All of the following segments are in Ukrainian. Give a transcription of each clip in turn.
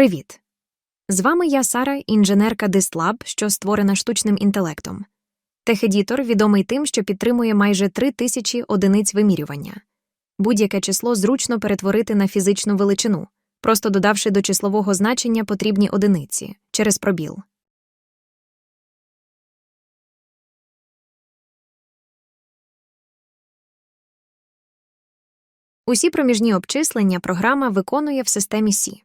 Привіт! З вами я Сара, інженерка DistLab, що створена штучним інтелектом. Техедітор відомий тим, що підтримує майже 3000 одиниць вимірювання. Будь-яке число зручно перетворити на фізичну величину, просто додавши до числового значення потрібні одиниці через пробіл. Усі проміжні обчислення програма виконує в системі C.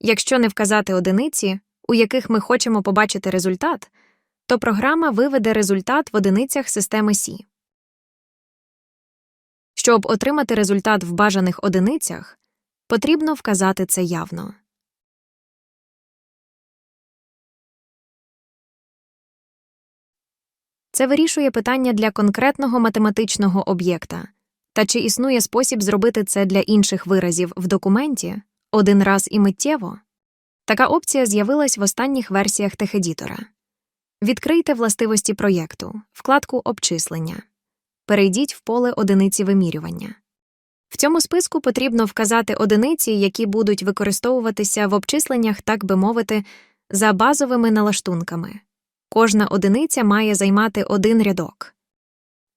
Якщо не вказати одиниці, у яких ми хочемо побачити результат, то програма виведе результат в одиницях системи C. Щоб отримати результат в бажаних одиницях, потрібно вказати це явно. Це вирішує питання для конкретного математичного об'єкта. Та чи існує спосіб зробити це для інших виразів в документі один раз і миттєво? Така опція з'явилась в останніх версіях техедітора. Відкрийте властивості проєкту, вкладку Обчислення. Перейдіть в поле одиниці вимірювання. В цьому списку потрібно вказати одиниці, які будуть використовуватися в обчисленнях, так би мовити, за базовими налаштунками. Кожна одиниця має займати один рядок.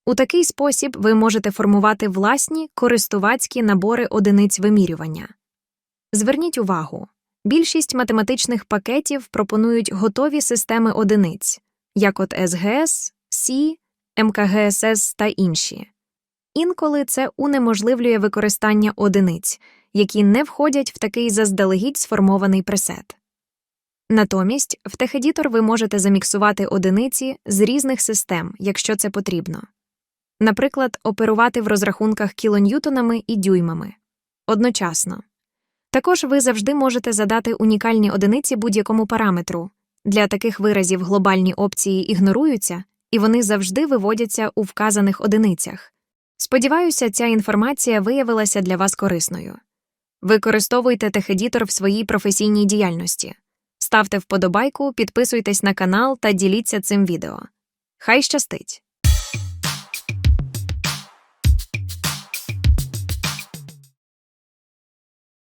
У такий спосіб ви можете формувати власні користувацькі набори одиниць вимірювання. Зверніть увагу, більшість математичних пакетів пропонують готові системи одиниць, як от СГС, Сі, МКГСС та інші. Інколи це унеможливлює використання одиниць, які не входять в такий заздалегідь сформований пресет. Натомість в техедітор ви можете заміксувати одиниці з різних систем, якщо це потрібно наприклад, оперувати в розрахунках кілоньютонами і дюймами одночасно. Також ви завжди можете задати унікальні одиниці будь-якому параметру. Для таких виразів глобальні опції ігноруються, і вони завжди виводяться у вказаних одиницях. Сподіваюся, ця інформація виявилася для вас корисною. Використовуйте техедітор в своїй професійній діяльності. Ставте вподобайку, підписуйтесь на канал та діліться цим відео. Хай щастить!